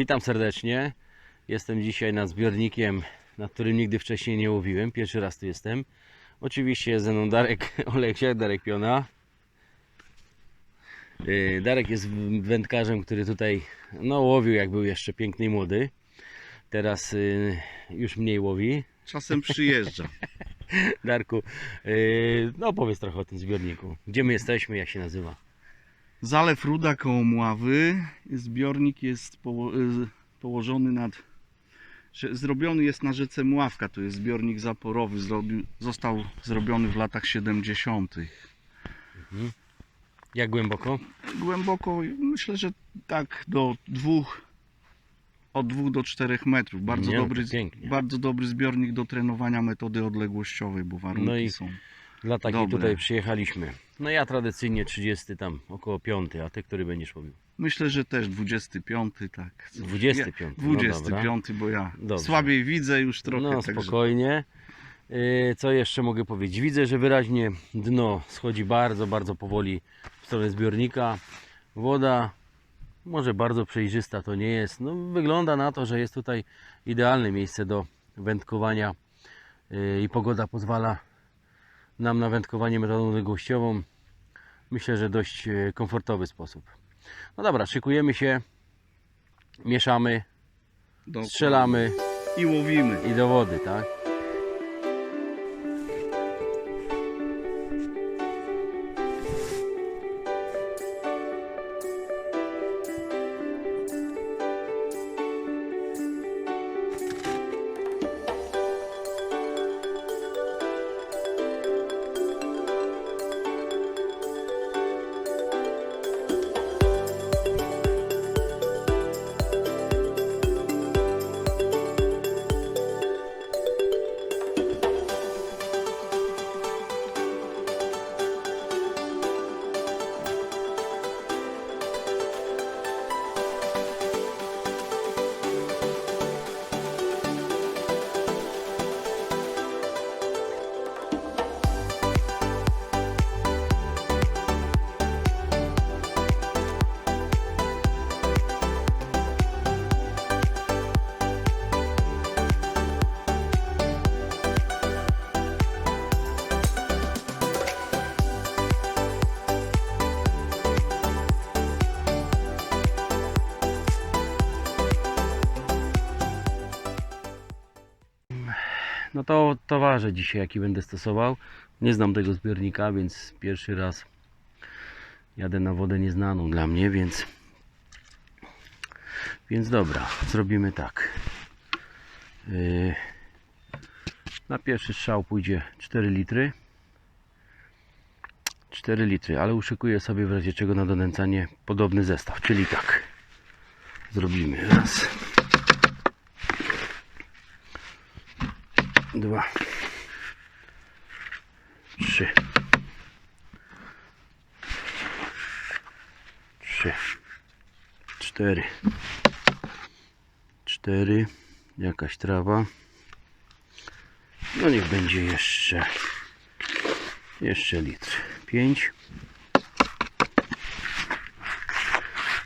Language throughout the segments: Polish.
Witam serdecznie. Jestem dzisiaj nad zbiornikiem, na którym nigdy wcześniej nie łowiłem. Pierwszy raz tu jestem. Oczywiście jest ze mną Darek Oleksiak, Darek Piona. Yy, Darek jest wędkarzem, który tutaj no, łowił jak był jeszcze piękny i młody. Teraz yy, już mniej łowi. Czasem przyjeżdża. Darku, yy, no powiedz trochę o tym zbiorniku. Gdzie my jesteśmy, jak się nazywa? Zalew Ruda koło Mławy. Zbiornik jest y, położony nad... Zrobiony jest na rzece Mławka. To jest zbiornik zaporowy. Został zrobiony w latach 70. Jak głęboko? Głęboko, myślę, że tak do dwóch, od dwóch do czterech metrów. Bardzo, Nie, no dobry, pięknie. bardzo dobry zbiornik do trenowania metody odległościowej, bo warunki No i- są. Dla takiej Dobre. tutaj przyjechaliśmy. No ja tradycyjnie 30 tam, około 5, a ty który będziesz łowił? Myślę, że też 25, tak. 25. No dobra. 25, bo ja Dobrze. słabiej widzę już trochę. No także spokojnie. Yy, Co jeszcze mogę powiedzieć? Widzę, że wyraźnie dno schodzi bardzo, bardzo powoli w stronę zbiornika. Woda może bardzo przejrzysta to nie jest. No, wygląda na to, że jest tutaj idealne miejsce do wędkowania yy, i pogoda pozwala nam na wędkowanie metodą odległościową. Myślę, że dość yy, komfortowy sposób. No dobra, szykujemy się, mieszamy, do- strzelamy i łowimy. i do wody, tak? Towarze dzisiaj jaki będę stosował. Nie znam tego zbiornika, więc pierwszy raz jadę na wodę nieznaną dla mnie, więc więc dobra, zrobimy tak. Yy, na pierwszy strzał pójdzie 4 litry. 4 litry, ale uszykuję sobie w razie czego na donęcanie podobny zestaw, czyli tak. Zrobimy raz. dwa, trzy, trzy, cztery, cztery, jakaś trawa. No niech będzie jeszcze, jeszcze litr. Pięć.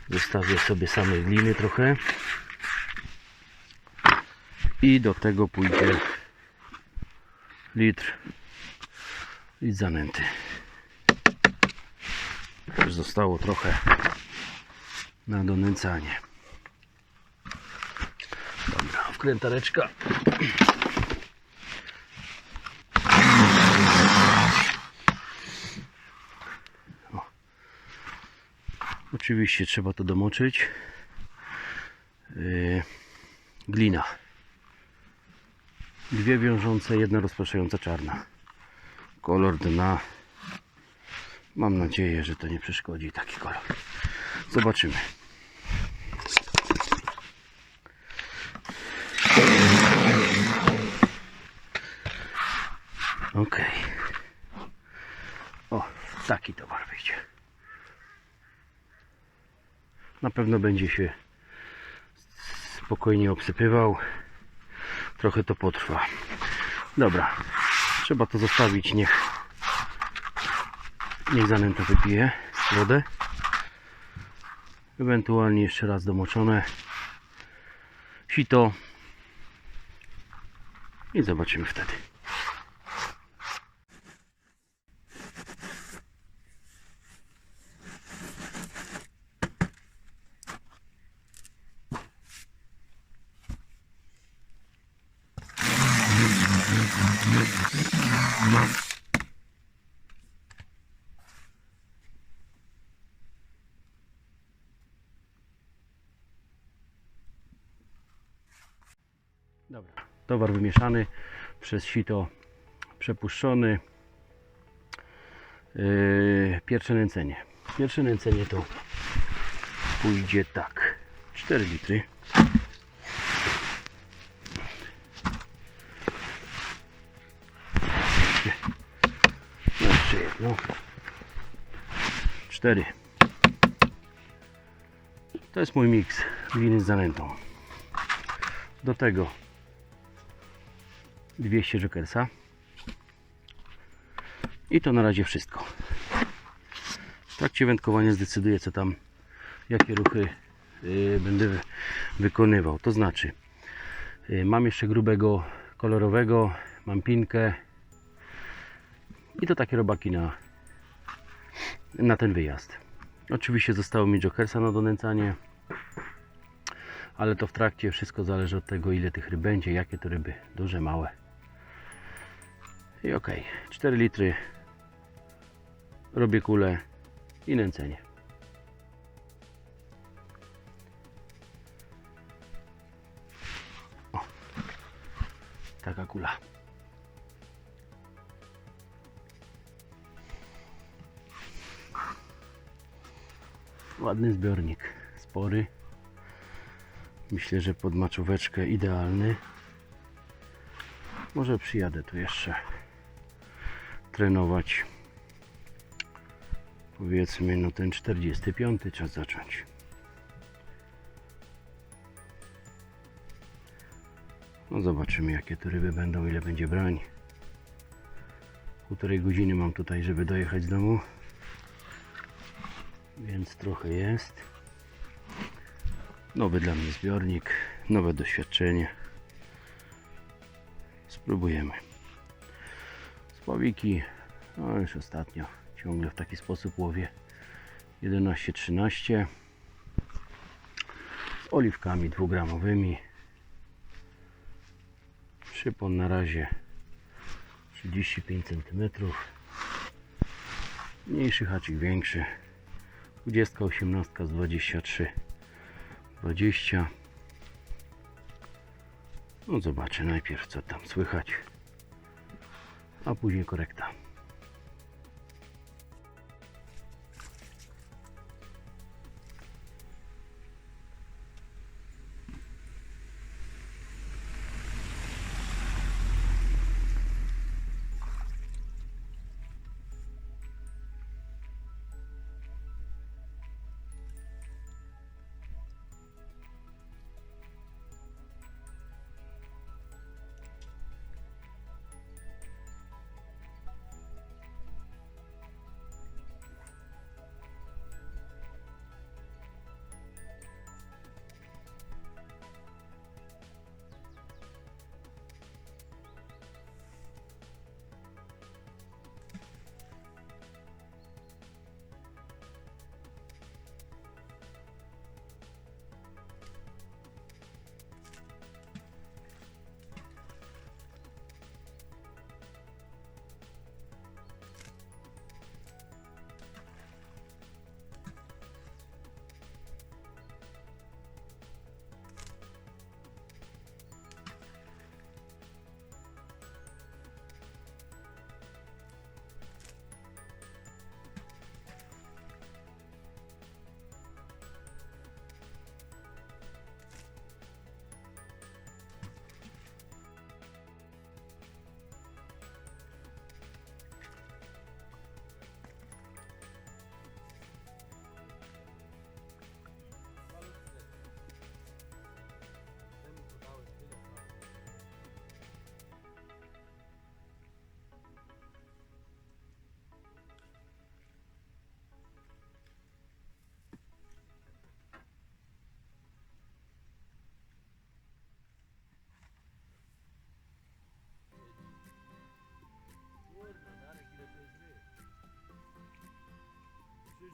Zostawię sobie samej gliny trochę. I do tego pójdzie litr i zanęty. Już zostało trochę na donęcanie. Dobra, wkrętareczka. O. Oczywiście trzeba to domoczyć. Yy, glina. Dwie wiążące, jedna rozpraszająca czarna. Kolor dna. Mam nadzieję, że to nie przeszkodzi taki kolor. Zobaczymy. Ok. O, taki towar wyjdzie. Na pewno będzie się spokojnie obsypywał trochę to potrwa. Dobra, trzeba to zostawić, niech niech zanęta wypije wodę. Ewentualnie jeszcze raz domoczone sito i zobaczymy wtedy. Dobra. Towar wymieszany, przez sito przepuszczony. Yy, pierwsze nęcenie. Pierwsze nęcenie to pójdzie tak. 4 litry. Jeszcze jedno. 4. To jest mój miks winy z zanętą. Do tego 200 Jokersa. I to na razie wszystko. W trakcie wędkowania zdecyduję co tam, jakie ruchy y, będę wy- wykonywał. To znaczy, y, mam jeszcze grubego kolorowego, mam pinkę i to takie robaki na, na ten wyjazd. Oczywiście zostało mi Jokersa na donęcanie ale to w trakcie wszystko zależy od tego ile tych ryb będzie, jakie to ryby, duże, małe. I ok, 4 litry, robię kulę i nęcenie. O, taka kula. Ładny zbiornik, spory. Myślę, że pod maczóweczkę idealny. Może przyjadę tu jeszcze trenować. Powiedzmy, no ten 45 czas zacząć. No zobaczymy jakie tu ryby będą, ile będzie brań. Półtorej godziny mam tutaj, żeby dojechać z domu. Więc trochę jest. Nowy dla mnie zbiornik, nowe doświadczenie. Spróbujemy. Spławiki, no już ostatnio ciągle w taki sposób łowię 11-13 z oliwkami dwugramowymi. Przypon na razie 35 cm. Mniejszy haczyk większy. 20, 18 z 23. 20 no zobaczę najpierw co tam słychać a później korekta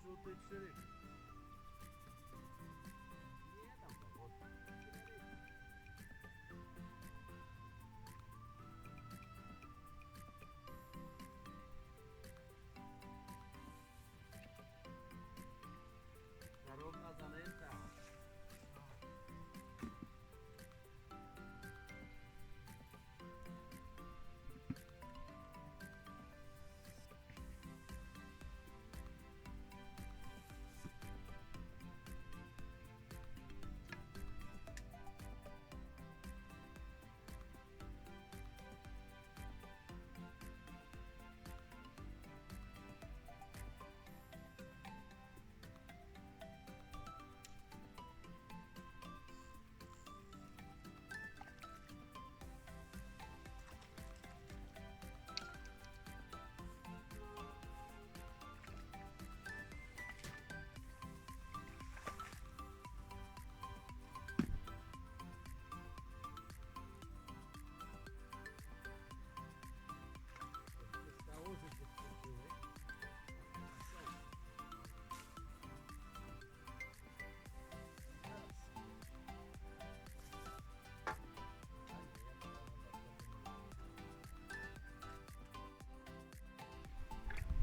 Big city.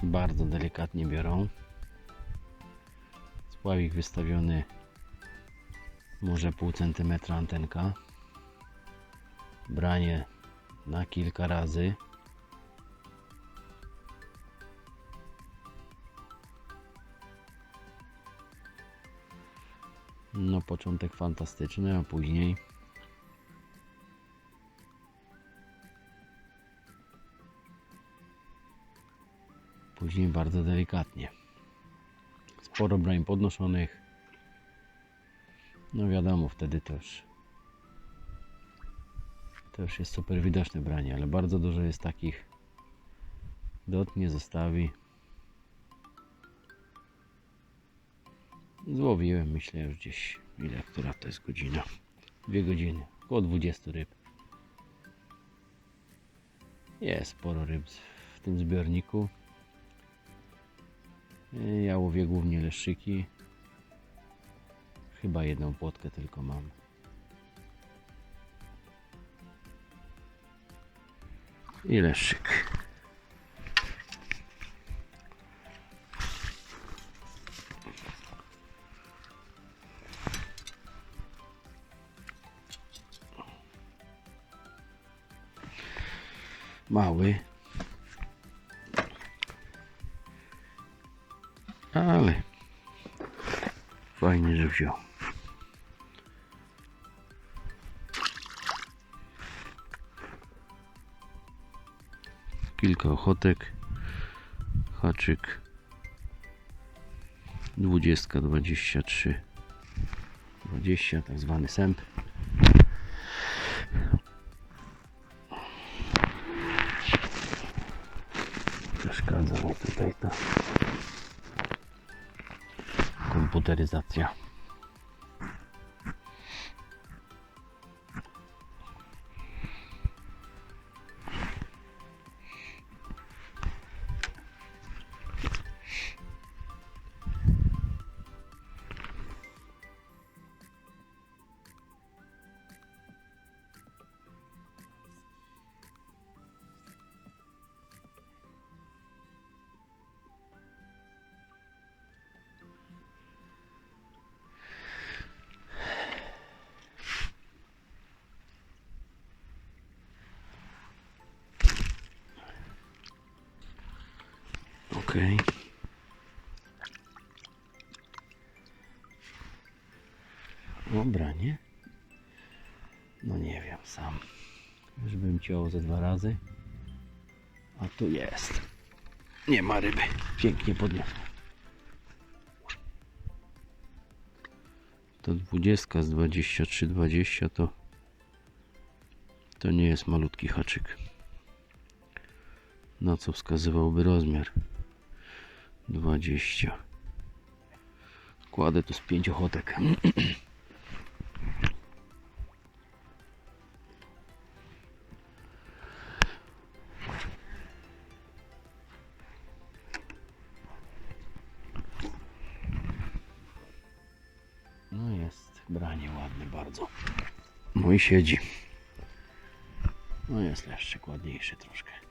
Bardzo delikatnie biorą. Spławik wystawiony może pół centymetra antenka. Branie na kilka razy. No początek fantastyczny, a później później bardzo delikatnie. Sporo brań podnoszonych. No wiadomo, wtedy też to już jest super widoczne branie, ale bardzo dużo jest takich dot nie zostawi. Złowiłem, myślę, już gdzieś, ile, która to jest godzina? Dwie godziny, około 20 ryb. Jest sporo ryb w tym zbiorniku. Ja łowię głównie leszczyki. Chyba jedną płotkę tylko mam. I leszczyk. Mały. Fajnie, że wziął. Kilka ochotek. Haczyk. Dwudziestka, dwadzieścia trzy. Dwadzieścia, tak zwany sęp. Przeszkadza mi tutaj ta motoryzacja Okej. Dobra, nie? No nie wiem sam. Już bym ciął ze dwa razy. A tu jest. Nie ma ryby. Pięknie podniosło. To 20 z 23, 20 to to nie jest malutki haczyk. Na co wskazywałby rozmiar? 20. Kładę to z 5 ochotek. No jest branie ładne bardzo. Mój siedzi. No jest jeszcze ładniejszy troszkę.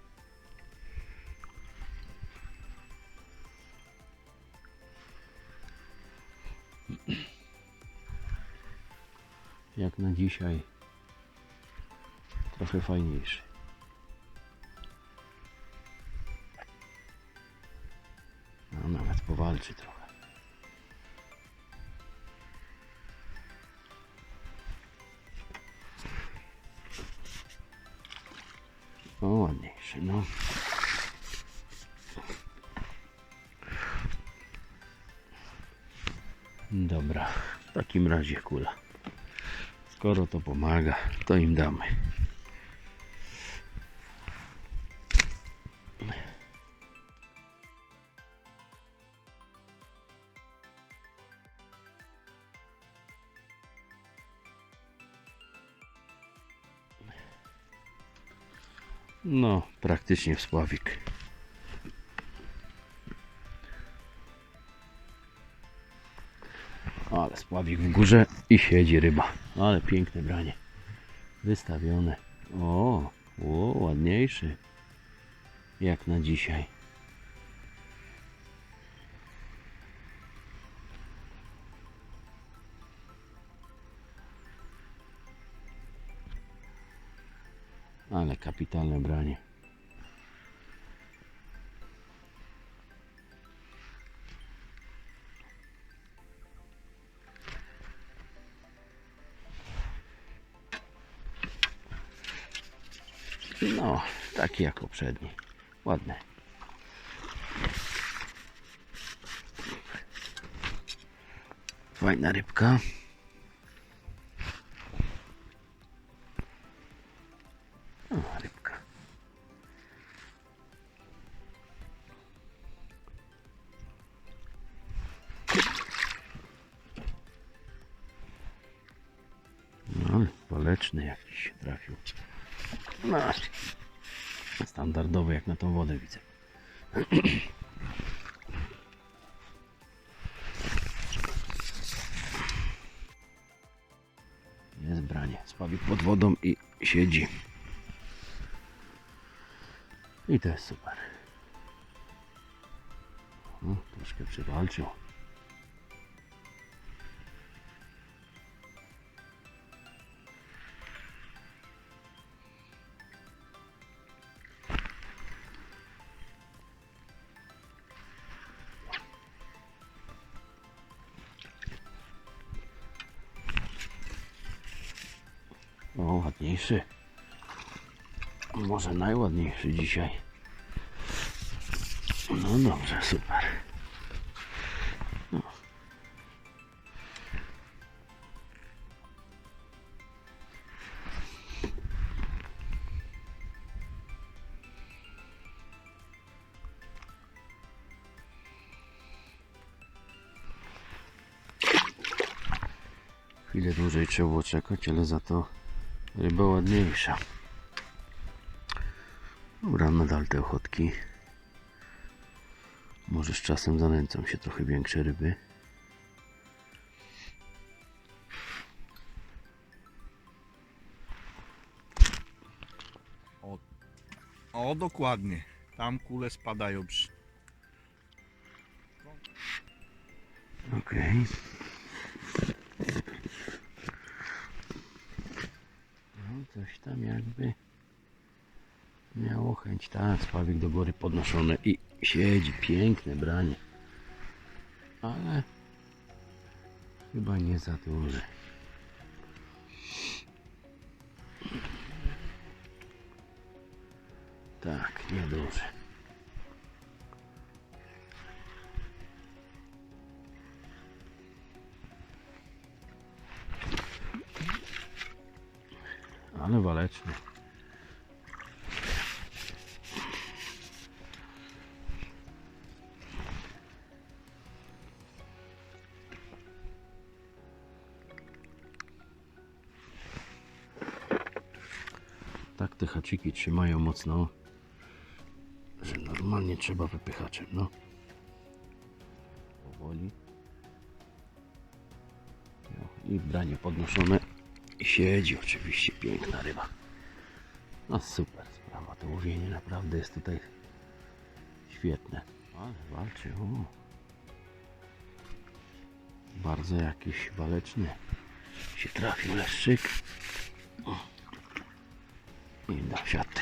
Jak na dzisiaj trochę fajniejszy. No nawet powalczy trochę. O, ładniejszy, no. Dobra, w takim razie kula. Skoro to pomaga, to im damy. No, praktycznie w spławik. Ale spławik w górze i siedzi ryba. Ale piękne branie. Wystawione. O, o ładniejszy. Jak na dzisiaj. Ale kapitalne branie. Taki jak poprzedni. Ładny. Fajna rybka. Na tą wodę widzę. Jest branie. Spawik pod wodą i siedzi. I to jest super. No, troszkę przywalczył. Ładniejszy. Może najładniejszy dzisiaj. No dobrze, super. Chwilę dłużej trzeba było czekać, ale za to ryba ładniejsza. Dobra, nadal te ochotki. Może z czasem zanęcą się trochę większe ryby. O, dokładnie. Tam kule spadają przy... Okej. No, coś tam jakby miało chęć. Tak, spawik do góry podnoszony i siedzi. Piękne branie. Ale chyba nie za duży. Tak, nieduży. Ale waleczny. Tak te haczyki trzymają mocno, że normalnie trzeba wypychaczem, no. Powoli. No, I branie podnoszone. I siedzi oczywiście, piękna ryba. No super sprawa, to łowienie naprawdę jest tutaj świetne. Ale walczy, o. Bardzo jakiś waleczny się trafił leszczyk. I do siaty.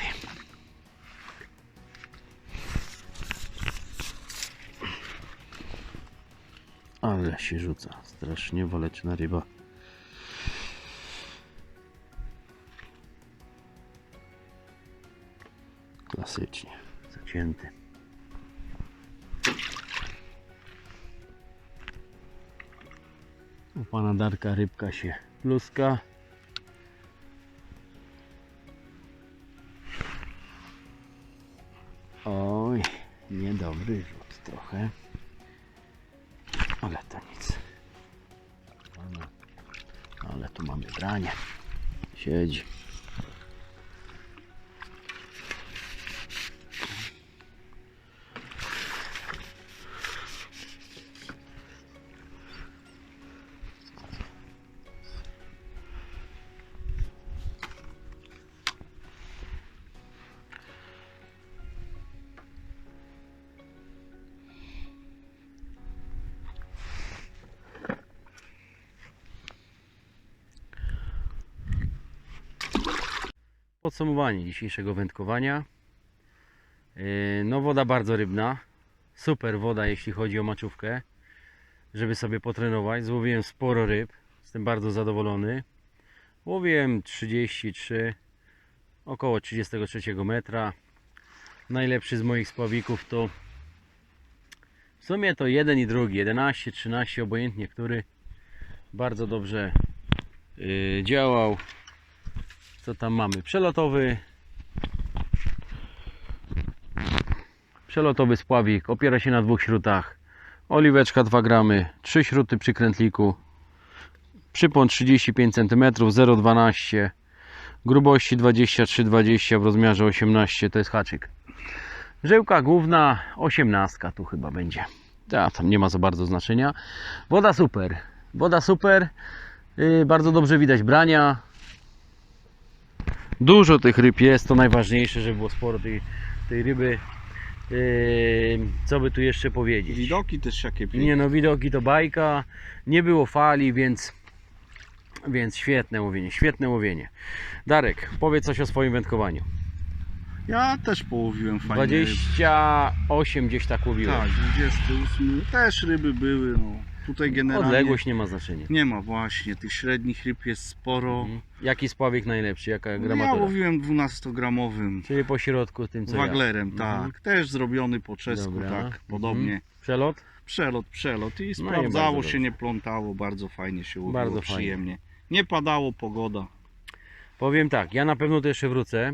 Ale się rzuca. Strasznie waleczna ryba. Klasycznie. Zacięty. U pana Darka rybka się pluska. Oj, niedobry rzut trochę. Ale to nic. Ale, tu mamy branie. Siedzi. Podsumowanie dzisiejszego wędkowania. Yy, No woda bardzo rybna. Super woda jeśli chodzi o maczówkę. Żeby sobie potrenować. Złowiłem sporo ryb. Jestem bardzo zadowolony. Łowiłem 33 około 33 metra. Najlepszy z moich spławików to w sumie to jeden i drugi, 11, 13, obojętnie który. Bardzo dobrze yy, działał. Co tam mamy? Przelotowy. Przelotowy spławik. Opiera się na dwóch śrutach. Oliweczka 2 gramy. 3 śruty przy krętliku. Przypon 35 cm 0,12 grubości 23-20 w rozmiarze 18 to jest haczyk. Żyłka główna 18 tu chyba będzie. Ja, tam nie ma za bardzo znaczenia. Woda super. Woda super. Yy, bardzo dobrze widać brania. Dużo tych ryb jest, to najważniejsze, żeby było sporo tej, tej ryby. Yy, co by tu jeszcze powiedzieć? Widoki też jakie piękne. Nie no, widoki to bajka. Nie było fali, więc, więc świetne łowienie, świetne łowienie. Darek, powiedz coś o swoim wędkowaniu. Ja też połowiłem fajnie. 28 gdzieś tak łowiłem. Tak, 28. Też ryby były. No. Tutaj generalnie Odległość nie ma znaczenia. nie ma właśnie. Tych średnich ryb jest sporo. Mhm. Jaki spławik najlepszy, jaka No, ja gramatura? łowiłem 12-gramowym. Czyli po środku tym co ja. Waglerem, Mhm. tak. Też zrobiony po czesku, Dobra. tak. Podobnie. Mhm. Przelot? Przelot, przelot. I No sprawdzało bardzo się, dobrze. nie plątało. Bardzo fajnie się łowiło, Bardzo fajnie. przyjemnie. Nie padało pogoda. Powiem tak, ja na pewno tu jeszcze wrócę.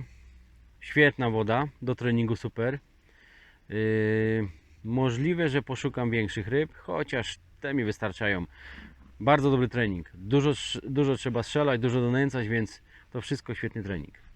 Świetna woda, do treningu super. Yy, możliwe, że poszukam większych ryb, chociaż te mi wystarczają. Bardzo dobry trening. Dużo, dużo trzeba strzelać, dużo donęcać, więc to wszystko świetny trening.